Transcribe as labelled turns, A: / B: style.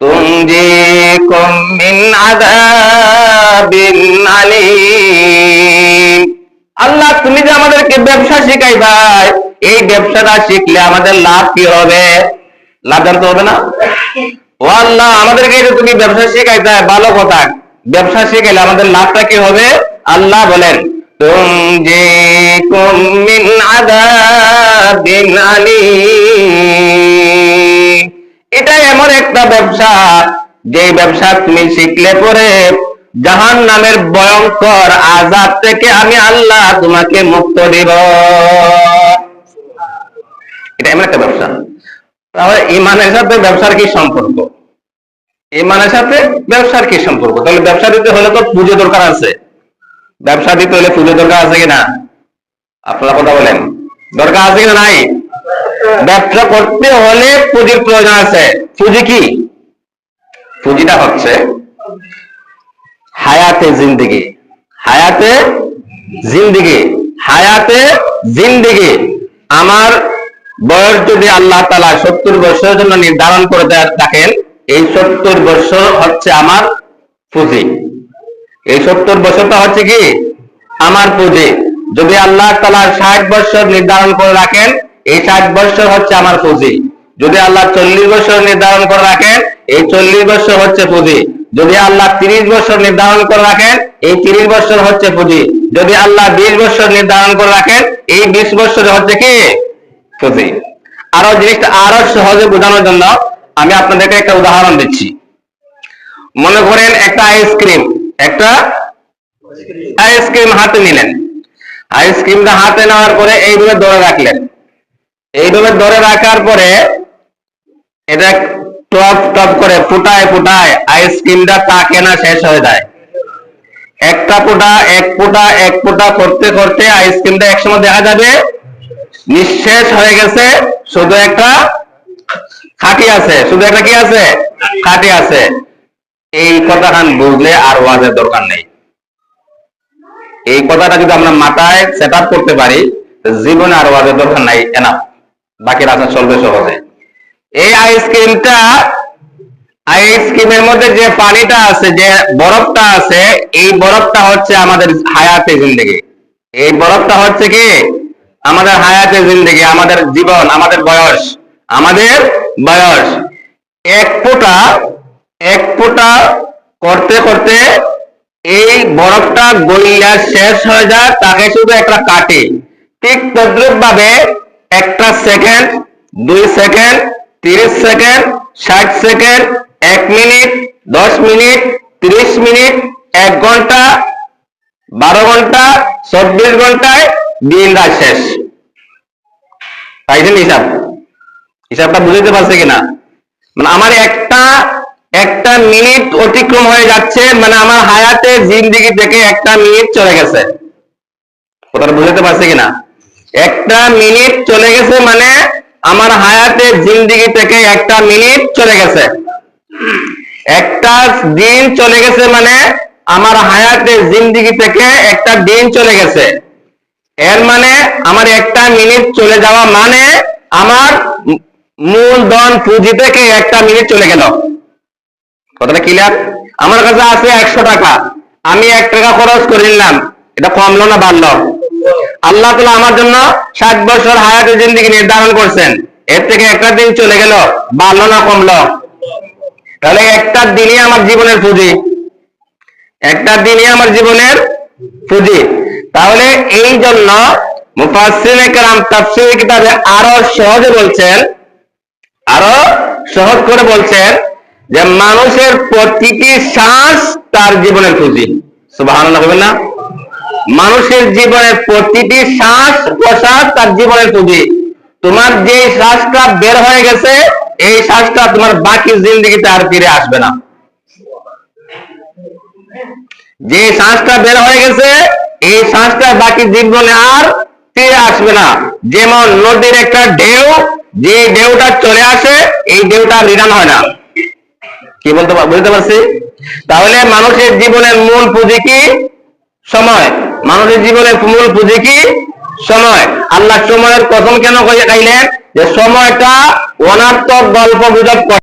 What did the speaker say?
A: تنجيكم من عذاب أليم আল্লাহ তুমি যে আমাদেরকে ব্যবসা শিখাই ভাই এই ব্যবসাটা শিখলে আমাদের লাভ কি হবে লাভ জানতে হবে না ও আল্লাহ আমাদেরকে যে তুমি ব্যবসা শিখাইতে ভালো কথা ব্যবসা শিখাইলে আমাদের লাভটা কি হবে আল্লাহ বলেন তুমজি মিন আযাবিন আলীম এটা এমন একটা ব্যবসা যে ব্যবসা তুমি শিখলে পরে জাহান নামের ভয়ঙ্কর আজাব থেকে আমি আল্লাহ তোমাকে মুক্ত দিব। এটা এমন একটা ব্যবসা। তাহলে ইমানের সাথে ব্যবসার কি সম্পর্ক? ইমানের সাথে ব্যবসার কি সম্পর্ক? তাহলে ব্যবসা দিতে হলে তো পুজো দরকার আছে। ব্যবসা দিতে হলে পুজো দরকার আছে কিনা? আপনারা কথা বলেন। দরকার আছে কিনা নাই? ব্যবসা করতে হলে পুঁজির প্রয়োজন আছে। পুঁজি কি? পুঁজিটা হচ্ছে হায়াতে জিন্দিগি। হায়াতে জিন্দিগি। হায়াতে জিন্দিগি। আমার বয়স যদি আল্লাহ তালা সত্তর বছরের জন্য নির্ধারণ করে থাকেন, এই সত্তর বছর হচ্ছে আমার পুঁজি। এই সত্তর বছরটা হচ্ছে কি? আমার পুঁজি। যদি আল্লাহ তালা ষাট বছর নির্ধারণ করে রাখেন এই ষাট বছর হচ্ছে আমার পুঁজি। যদি আল্লাহ চল্লিশ বছর নির্ধারণ করে রাখেন, এই চল্লিশ বছর হচ্ছে পুঁজি। যদি আল্লাহ তিরিশ বছর নির্ধারণ করে রাখেন, এই তিরিশ বছর হচ্ছে পুঁজি। যদি আল্লাহ বিশ বছর নির্ধারণ করে রাখেন, এই বিশ বছর হচ্ছে কি? পুঁজি। আরও জিনিসটা আরও সহজে বোঝানোর জন্য আমি আপনাদেরকে একটা উদাহরণ দিচ্ছি। মনে করেন একটা আইসক্রিম একটা আইসক্রিম হাতে নিলেন। আইসক্রিমটা হাতে নেওয়ার পরে এইভাবে ধরে রাখলেন। এইভাবে ধরে রাখার পরে এটা টপ টপ করে ফুটায় ফুটায় আইসক্রিমটা তাকে না শেষ হয়ে যায়। একটা ফোঁটা, এক ফোঁটা এক ফোঁটা করতে করতে আইসক্রিমটা একসময় দেখা যাবে, নিঃশেষ হয়ে গেছে, শুধু একটা খাটি আছে। শুধু একটা কি আছে? খাটি আছে। এই কথাখান বুঝলে আর ওয়াজের দরকার নেই। এই কথাটা যদি আমরা মাথায় সেট করতে পারি, জীবনে আর ওয়াজের দরকার নাই এনা বাকি রাস্তা চলবে সহজে। এই আইসক্রিমটা আইসক্রিমের মধ্যে যে পানিটা আছে, যে বরফটা আছে, এই বরফটা হচ্ছে আমাদের হায়াতে জিন্দগি। এই বরফটা হচ্ছে কি? আমাদের হায়াতে জিন্দগি, আমাদের জীবন, আমাদের বয়স আমাদের বয়স। এক ফোঁটা এক ফোঁটা করতে করতে এই বরফটা গলিয়া শেষ হয়ে যায়, তাকে শুধু একটা কাটে। ঠিক তদ্রুপ ভাবে একটা সেকেন্ড, দুই সেকেন্ড, তিরিশ সেকেন্ড, ষাট সেকেন্ড, এক মিনিট, দশ মিনিট, তিরিশ মিনিট, এক ঘণ্টা, বারো ঘণ্টা, চব্বিশ ঘন্টায় দিন রাত শেষ। পাইছেন হিসাব? হিসাবটা বুঝতে পারছে কিনা? মানে আমার একটা একটা মিনিট অতিক্রম হয়ে যাচ্ছে মানে আমার হায়াতে জিন্দিগি থেকে একটা মিনিট চলে গেছে। কথাটা বুঝতে পারছে কিনা? একটা মিনিট চলে গেছে মানে আমার হায়াতে জিন্দিগি থেকে একটা মিনিট চলে গেছে। একটা দিন চলে গেছে মানে আমার হায়াতে জিন্দিগি থেকে একটা দিন চলে গেছে। এর মানে আমার একটা মিনিট চলে যাওয়া মানে আমার মূলধন পুঁজি থেকে একটা মিনিট চলে গেল। কথাটা ক্লিয়ার আমার কাছে আছে একশো টাকা। আমি এক টাকা খরচ করে নিলাম। এটা কমলো না বাড়লো? আল্লাহ তালা আমার জন্য ষাট বছর হায়াতের জিন্দিগি নির্ধারণ করছেন। এর থেকে একটা দিন চলে গেল, বাড়লো না, কমলো। তাহলে একটা দিনই আমার জীবনের পুঁজি। একটা দিনই আমার জীবনের পুঁজি। তাহলে এই জন্য আরও সহজে বলছেন, আরও সহজ করে বলছেন যে মানুষের প্রতিটি শ্বাস তার জীবনের পুঁজি। বলবেন না? মানুষের জীবনের প্রতিটি শ্বাস প্রশ্বাস তার জীবনের পুঁজি তোমার যে শ্বাসটা বের হয়ে গেছে, এই শ্বাসটা তোমার বাকি জিন্দগিতে আর ফিরে আসবে না। যে শ্বাসটা বের হয়ে গেছে, এই শ্বাসটা বাকি জীবনে আর ফিরে আসবে না। যেমন নদীর একটা ঢেউ, যে ঢেউটা চলে আসে, এই ঢেউটা রিটার্ন হয় না। কি বলতে বুঝতে পারছি? তাহলে মানুষের জীবনের মূল পুঁজি কি? মানুষের জীবনের মূল পুঁজি কি? সময়। আল্লাহ সময়ের কসম কেন কইলেন যে সময়টা অনার্থক গল্প গুজব